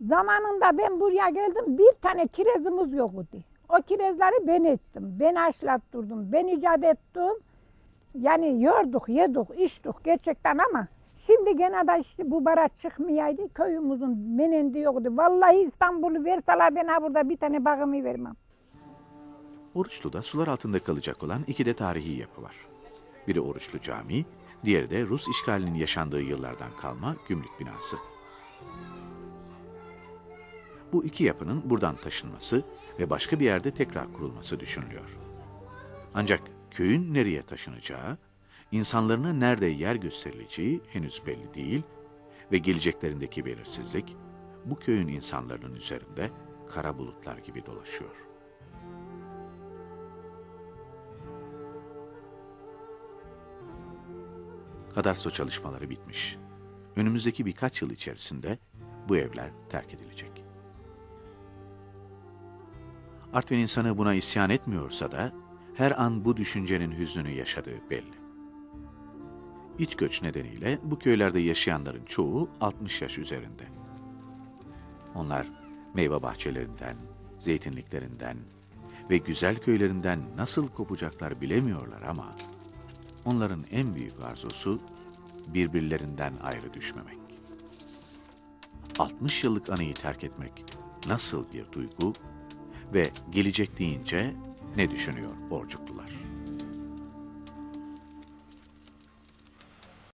Zamanında ben buraya geldim bir tane kirezimiz yoktu. O kirezleri ben ettim. Ben aşlattırdım. Ben icat ettim. Yani yorduk, yedik, içtik gerçekten ama şimdi gene de işte bu bara çıkmayaydı. Köyümüzün menendi yoktu. Vallahi İstanbul'u verseler ben burada bir tane bağımı vermem. Oruçlu'da sular altında kalacak olan iki de tarihi yapı var. Biri Oruçlu Camii, diğeri de Rus işgalinin yaşandığı yıllardan kalma gümrük binası. Bu iki yapının buradan taşınması ve başka bir yerde tekrar kurulması düşünülüyor. Ancak köyün nereye taşınacağı, insanlarına nerede yer gösterileceği henüz belli değil ve geleceklerindeki belirsizlik bu köyün insanların üzerinde kara bulutlar gibi dolaşıyor. Kadarso çalışmaları bitmiş. Önümüzdeki birkaç yıl içerisinde bu evler terk edilecek. Artvin insanı buna isyan etmiyorsa da her an bu düşüncenin hüznünü yaşadığı belli. İç göç nedeniyle bu köylerde yaşayanların çoğu 60 yaş üzerinde. Onlar meyve bahçelerinden, zeytinliklerinden ve güzel köylerinden nasıl kopacaklar bilemiyorlar ama onların en büyük arzusu birbirlerinden ayrı düşmemek. 60 yıllık anıyı terk etmek nasıl bir duygu ve gelecek deyince ne düşünüyor Borcuklular?